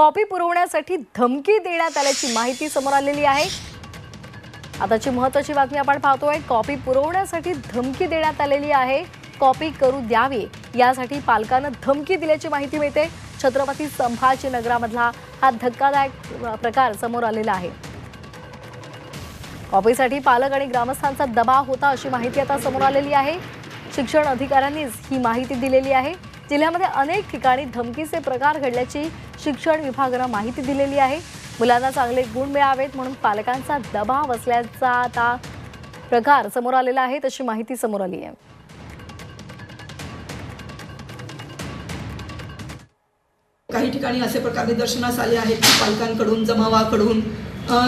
Copy पुरवण्यासाठी धमकी देण्यात आल्याची माहिती समोर आलेली आहे. आताची महत्वाची बातमी आपण पाहतोय कॉपी पुरवण्यासाठी धमकी देण्यात आलेली आहे. कॉपी करू द्यावी यासाठी पालकांना धमकी दिल्याची माहिती मिळते. छत्रपती संभाजीनगरामधला हा धक्कादायक प्रकार समोर आलेला आहे. कॉपीसाठी पालक आणि ग्रामस्थांचा दबाव होता अशी माहिती आता समोर आलेली आहे. शिक्षण अधिकाऱ्यांनीच ही माहिती दिलेली आहे. जिल्ह्यामध्ये अनेक ठिकाणी धमकीचे प्रकार घडल्याची शिक्षण विभागानं माहिती दिलेली आहे. मुलांना चांगले गुण मिळावेत म्हणून पालकांचा दबाव असल्याचा आता प्रकार समोर आलेला आहे. तशी माहिती समोर आली आहे. काही ठिकाणी असे प्रकार निदर्शनास आले आहेत की पालकांकडून जमावाकडून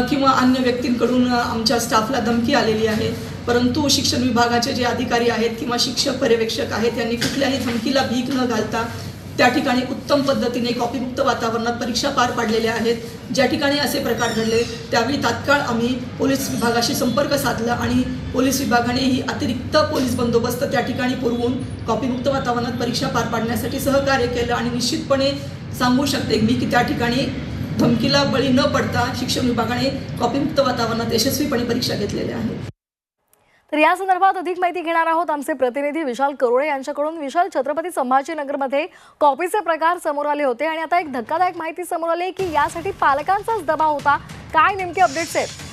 किंवा अन्य व्यक्तींकडून आमच्या स्टाफला धमकी आलेली आहे. परंतु शिक्षण विभागाचे जे अधिकारी आहेत किंवा शिक्षक पर्यवेक्षक आहेत त्यांनी कुठल्याही धमकीला भीक न घालता त्या ठिकाणी उत्तम पद्धतीने कॉपीमुक्त वातावरणात परीक्षा पार पाडलेल्या आहेत. ज्या ठिकाणी असे प्रकार घडले त्यावेळी तात्काळ आम्ही पोलीस विभागाशी संपर्क साधला आणि पोलीस विभागानेही अतिरिक्त पोलीस बंदोबस्त त्या ठिकाणी पुरवून कॉपीमुक्त वातावरणात परीक्षा पार पाडण्यासाठी सहकार्य केलं आणि निश्चितपणे सांगू शकते मी की त्या ठिकाणी धमकीला बळी न पडता शिक्षण विभागाने कॉपीमुक्त वातावरणात यशस्वीपणे परीक्षा घेतलेल्या आहेत. तर या संदर्भात अधिक माहिती घेणार आहोत आमचे प्रतिनिधी विशाल करोळे यांच्याकडून. विशाल छत्रपती संभाजीनगरमध्ये कॉपीचे प्रकार समोर आले होते आणि आता एक धक्कादायक माहिती समोर आली की यासाठी पालकांचाच दबाव होता. काय नेमके अपडेट्स आहेत?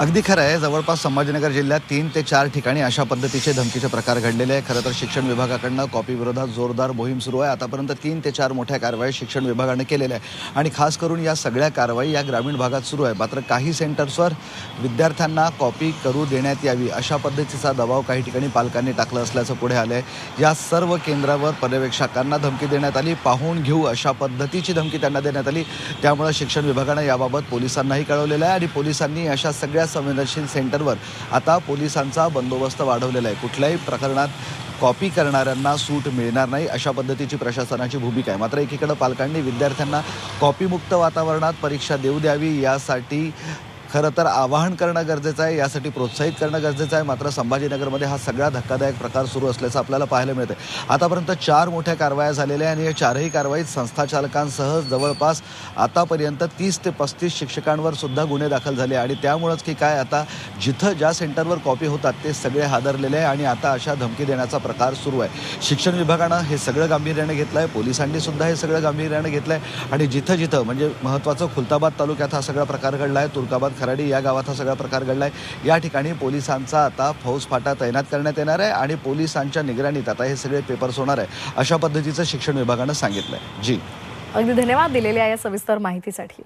अगदी खरं आहे जवळपास संभाजीनगर जिल्ह्यात तीन ते चार ठिकाणी अशा पद्धतीचे धमकीचे प्रकार घडलेले आहे खरं तर शिक्षण विभागाकडनं कॉपी विरोधात जोरदार मोहीम सुरू आहे. आतापर्यंत तीन ते चार मोठ्या कारवाई शिक्षण विभागानं केलेल्या आहे आणि खास करून या सगळ्या कारवाई या ग्रामीण भागात सुरू आहे. मात्र काही सेंटर्सवर विद्यार्थ्यांना कॉपी करू देण्यात यावी अशा पद्धतीचा दबाव काही ठिकाणी पालकांनी टाकला असल्याचं पुढे आलं आहे या सर्व केंद्रावर पर्यवेक्षकांना धमकी देण्यात आली. पाहून घेऊ अशा पद्धतीची धमकी त्यांना देण्यात आली. त्यामुळे शिक्षण विभागानं याबाबत पोलिसांनाही कळवलेलं आहे आणि पोलिसांनी अशा सगळ्या संवेदनशील सेंटरवर आता पोलिसांचा बंदोबस्त वाढवलेला आहे. कुठल्याही प्रकरणात कॉपी करणाऱ्यांना सूट मिळणार नाही अशा पद्धतीची प्रशासनाची भूमिका आहे. मात्र एकीकडे पालकांनी विद्यार्थ्यांना कॉपीमुक्त वातावरणात परीक्षा देऊ द्यावी यासाठी खरं तर आवाहन करणं गरजेचं आहे यासाठी प्रोत्साहित करणं गरजेचं आहे. मात्र संभाजीनगरमध्ये हा सगळा धक्कादायक प्रकार सुरू असल्याचं आपल्याला पाहायला मिळतं आतापर्यंत चार मोठ्या कारवाया झालेल्या आहे आणि या चारही कारवाईत संस्थाचालकांसह जवळपास आतापर्यंत तीस ते पस्तीस शिक्षकांवर सुद्धा गुन्हे दाखल झाले आणि त्यामुळंच की काय आता जिथं ज्या सेंटरवर कॉपी होतात ते सगळे हादरलेले आहे आणि आता अशा धमकी देण्याचा प्रकार सुरू आहे. शिक्षण विभागानं हे सगळं गांभीर्यानं घेतलं आहे पोलिसांनी सुद्धा हे सगळं गांभीर्यानं घेतलं आहे आणि जिथं जिथं म्हणजे महत्त्वाचं खुलताबाद तालुक्यात हा सगळा प्रकार घडला आहे तुर्काबाद खराडी या गावात हा सगळा प्रकार घडला आहे या ठिकाणी पोलिसांचा आता फौजफाटा तैनात करण्यात येणार आहे आणि पोलिसांच्या निगराणीत आता हे सगळे पेपर्स होणार आहे. अशा पद्धतीचं शिक्षण विभागानं सांगितलं आहे जी. अगदी धन्यवाद दिलेल्या या सविस्तर माहितीसाठी.